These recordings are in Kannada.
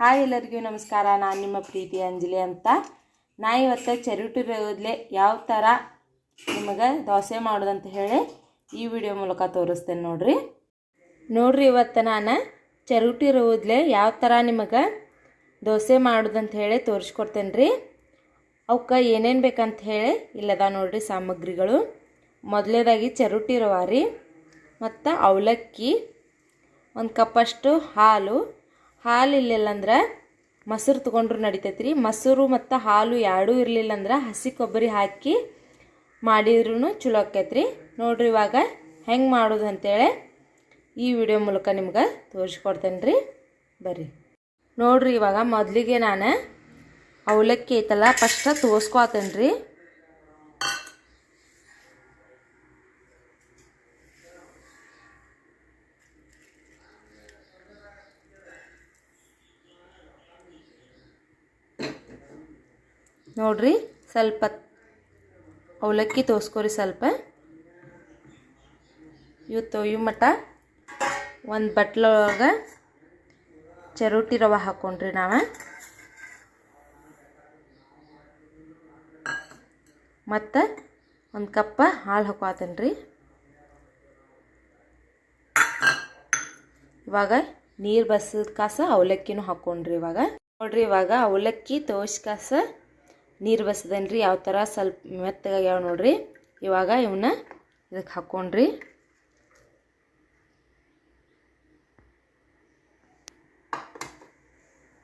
ಹಾಯ್ ಎಲ್ಲರಿಗೂ ನಮಸ್ಕಾರ. ನಾನು ನಿಮ್ಮ ಪ್ರೀತಿ ಅಂಜಲಿ ಅಂತ. ನಾ ಇವತ್ತು ಚರುಟಿ ರೋದ್ಲೆ ಯಾವ ಥರ ನಿಮಗೆ ದೋಸೆ ಮಾಡೋದಂತ ಹೇಳಿ ಈ ವಿಡಿಯೋ ಮೂಲಕ ತೋರಿಸ್ತೇನೆ ನೋಡ್ರಿ. ನೋಡ್ರಿ ಇವತ್ತು ನಾನು ಚೆರುಟಿ ರೋದ್ಲೆ ಯಾವ ಥರ ನಿಮಗೆ ದೋಸೆ ಮಾಡೋದಂತ ಹೇಳಿ ತೋರಿಸ್ಕೊಡ್ತೇನೆ ರೀ ಅವಕ್ಕೆ ಏನೇನು ಬೇಕಂತ ಹೇಳಿ ಇಲ್ಲದ ನೋಡ್ರಿ ಸಾಮಗ್ರಿಗಳು. ಮೊದಲೇದಾಗಿ ಚೆರುಟಿ ರವ ರೀ. ಮತ್ತು ಅವಲಕ್ಕಿ, ಒಂದು ಕಪ್ಪಷ್ಟು ಹಾಲು ಹಾಲು ಇರಲಿಲ್ಲ ಅಂದ್ರೆ ಮೊಸರು ತೊಗೊಂಡ್ರು ನಡಿತೈತೆ ರೀ ಮೊಸರು ಮತ್ತು ಹಾಲು ಎರಡೂ ಇರಲಿಲ್ಲ ಅಂದ್ರೆ ಹಸಿ ಕೊಬ್ಬರಿ ಹಾಕಿ ಮಾಡಿದ್ರೂ ಚಲೋ ಆಕೈತೆ ರೀ ನೋಡ್ರಿ ಇವಾಗ ಹೆಂಗೆ ಮಾಡೋದು ಅಂತೇಳಿ ಈ ವಿಡಿಯೋ ಮೂಲಕ ನಿಮ್ಗೆ ತೋರಿಸ್ಕೊಡ್ತೇನೆ ರೀ ಬರ್ರಿ. ನೋಡ್ರಿ ಇವಾಗ ಮೊದಲಿಗೆ ನಾನು ಅವಲಕ್ಕಿ ಐತಲ್ಲ, ಫಸ್ಟ ತೋರಿಸ್ಕೊತೇನೆ ರೀ ನೋಡ್ರಿ, ಸ್ವಲ್ಪ ಅವಲಕ್ಕಿ ತೋರಿಸ್ಕೊರಿ ಸ್ವಲ್ಪ. ಇವು ತೊಯ್ಯು ಮಟ ಒಂದು ಬಟ್ಲೊಳಗೆ ಚರೋಟಿ ರವೆ ಹಾಕೊಂಡ್ರಿ ನಾವು. ಮತ್ತು ಒಂದು ಕಪ್ಪ ಹಾಲು ಹಾಕೋತೇನೆ ರೀ ಇವಾಗ ನೀರು ಬಸದ ಕಾಸ ಅವಲಕ್ಕಿನೂ ಹಾಕೊಂಡ್ರಿ ಇವಾಗ. ನೋಡ್ರಿ ಇವಾಗ ಅವಲಕ್ಕಿ ತೋಶ್ ಕಾಸ ನೀರು ಬಸದೇನ್ರಿ ಯಾವ ಥರ ಸ್ವಲ್ಪ ಮೆತ್ತಗಾಗ್ಯಾವ ನೋಡ್ರಿ? ಇವಾಗ ಇವನ್ನ ಇದಕ್ಕೆ ಹಾಕ್ಕೊಂಡ್ರಿ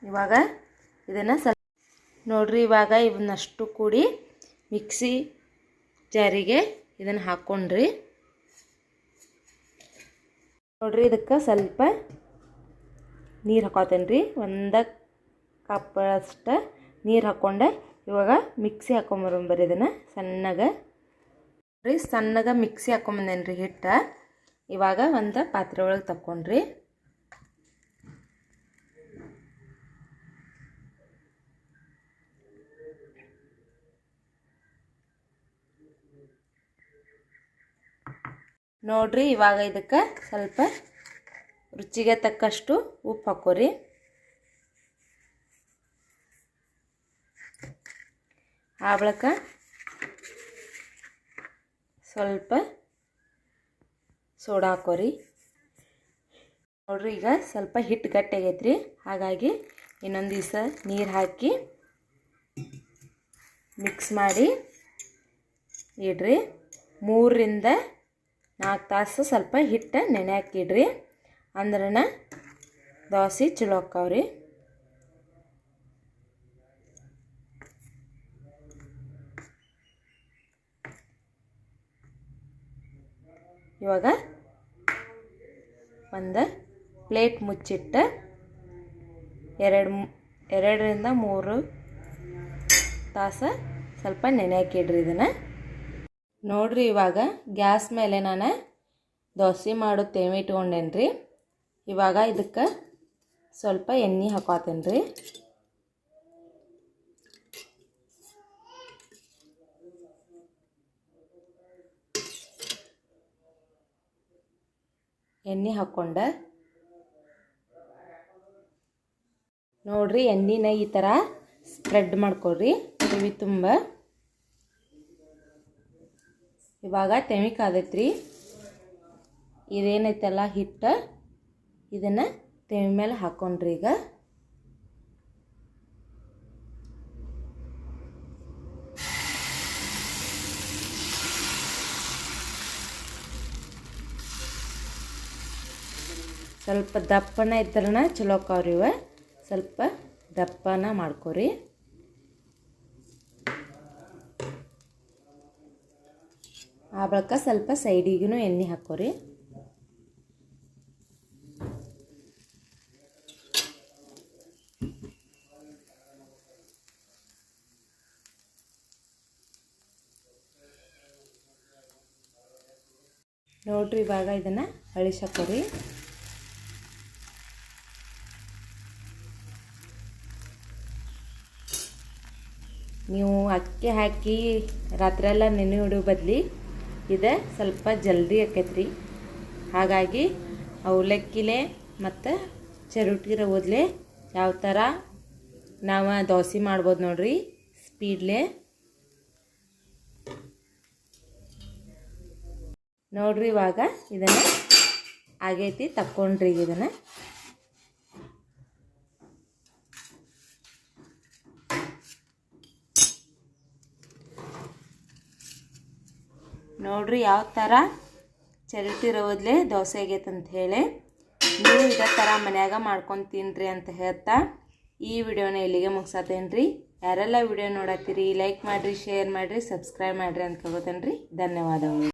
ಇವಾಗ ಇದನ್ನು ಸ್ವಲ್ಪ ನೋಡ್ರಿ, ಇವಾಗ ಇವನ್ನಷ್ಟು ಕೂಡಿ ಮಿಕ್ಸಿ ಜಾರಿಗೆ ಇದನ್ನು ಹಾಕ್ಕೊಂಡ್ರಿ ನೋಡ್ರಿ, ಇದಕ್ಕೆ ಸ್ವಲ್ಪ ನೀರು ಹಾಕೋತೇನೆ ರೀ ಒಂದು ಕಪ್ಪಷ್ಟು ನೀರು ಹಾಕ್ಕೊಂಡೆ ಇವಾಗ ಮಿಕ್ಸಿ ಹಾಕೊಂಬರಂಬರಿ ಇದನ್ನು. ಸಣ್ಣಗೆ. ರೀ, ಸಣ್ಣಗೆ ಮಿಕ್ಸಿ ಹಾಕೊಂಬಂದೇನೆ ರೀ ಹಿಟ್ಟು. ಇವಾಗ ಒಂದು ಪಾತ್ರೆ ಒಳಗೆ ತಕ್ಕೊಂಡ್ರಿ. ನೋಡ್ರಿ, ಇವಾಗ ಇದಕ್ಕೆ ಸ್ವಲ್ಪ ರುಚಿಗೆ ತಕ್ಕಷ್ಟು ಉಪ್ಪು ಹಾಕೋರಿ. ಆ ಸ್ವಲ್ಪ ಸೋಡಾ ಹಾಕೋರಿ. ನೋಡ್ರಿ ಈಗ ಸ್ವಲ್ಪ ಹಿಟ್ಟು ಗಟ್ಟಿ ಆಗೈತ್ರಿ ಹಾಗಾಗಿ ಇನ್ನೊಂದು ದಿವಸ ನೀರು ಹಾಕಿ ಮಿಕ್ಸ್ ಮಾಡಿ ಇಡ್ರಿ. ಮೂರರಿಂದ ನಾಲ್ಕು ತಾಸು ಸ್ವಲ್ಪ ಹಿಟ್ಟು ನೆನೆ ಹಾಕಿಡ್ರಿ ಅಂದ್ರೆ ದೋಸೆ ಚಲೋ ಆಕ್ಕಾವ್ರಿ. ಇವಾಗ ಒಂದು ಪ್ಲೇಟ್ ಮುಚ್ಚಿಟ್ಟು ಎರಡು ಎರಡರಿಂದ ಮೂರು ತಾಸು ಸ್ವಲ್ಪ ನೆನೆ ಹಾಕಿಡ್ರಿ ಇದನ್ನು. ನೋಡ್ರಿ ಇವಾಗ ಗ್ಯಾಸ್ ಮೇಲೆ ನಾನು ದೋಸೆ ಮಾಡೋ ತೇವೆ ಇಟ್ಕೊಂಡೇನಿ ರೀ ಇವಾಗ ಇದಕ್ಕೆ ಸ್ವಲ್ಪ ಎಣ್ಣೆ ಹಾಕೋತೇನೆ ರೀ ಎಣ್ಣೆ ಹಾಕ್ಕೊಂಡೆ ನೋಡ್ರಿ ಎಣ್ಣೆನ ಈ ಥರ ಸ್ಪ್ರೆಡ್ ಮಾಡ್ಕೊಳ್ರಿ. ಕಿವಿ ತುಂಬ. ಇವಾಗ ತೆವಿ ಕಾದೈತ್ರಿ ಇದೇನೈತಲ್ಲ ಹಿಟ್ಟು. ಇದನ್ನು ತೆಮಿ ಮೇಲೆ ಹಾಕ್ಕೊಂಡ್ರಿ ಈಗ. ಸ್ವಲ್ಪ ದಪ್ಪನ ಇದ್ರನ ಚಲೋ ಇವ. ಸ್ವಲ್ಪ ದಪ್ಪನ ಮಾಡ್ಕೊರಿ. ಆ ಬಳಿಕ ಸ್ವಲ್ಪ ಸೈಡಿಗೂ ಎಣ್ಣೆ ಹಾಕೋರಿ. ನೋಡ್ರಿ ಇವಾಗ ಇದನ್ನು ಅಳಿಸಾಕೋರಿ. ನೀವು ಅಕ್ಕಿ ಹಾಕಿ ರಾತ್ರಿಯೆಲ್ಲ ನೆನೆ ಇಡೋ ಬದಲಿ ಇದು ಸ್ವಲ್ಪ ಜಲ್ದಿ ಆಕೈತ್ರಿ. ಹಾಗಾಗಿ ಅವಲಕ್ಕಿಲೆ ಮತ್ತು ಚರುಟಿರೋ ರವದ್ಲೆ ಯಾವ ಥರ ನಾವು ದೋಸೆ ಮಾಡ್ಬೋದು ನೋಡ್ರಿ ಸ್ಪೀಡ್ಲೆ. ನೋಡ್ರಿ ಇವಾಗ ಇದನ್ನು ಆಗೈತಿ ತಕ್ಕೊಂಡ್ರಿ ಇದನ್ನು. ನೋಡ್ರಿ ಯಾವ ಥರ ಚರಿಟಿ ರವದ್ಲೆ ದೋಸೆ ಆಗೈತೆ ಹೇಳಿ. ನೀವು ಇದೇ ಥರ ಮನ್ಯಾಗ ಮಾಡ್ಕೊಂಡು ತಿನ್ರಿ ಅಂತ ಹೇಳ್ತಾ ಈ ವಿಡಿಯೋನ ಇಲ್ಲಿಗೆ ಮುಗ್ಸತ್ತೇನೆ ರೀ ಯಾರೆಲ್ಲ ವಿಡಿಯೋ ನೋಡತ್ತೀರಿ ಲೈಕ್ ಮಾಡಿರಿ ಶೇರ್ ಮಾಡಿರಿ ಸಬ್ಸ್ಕ್ರೈಬ್ ಮಾಡಿರಿ ಅಂತ ಕೇಳ್ಕೊತೇನೆ ರೀ ಧನ್ಯವಾದಗಳು.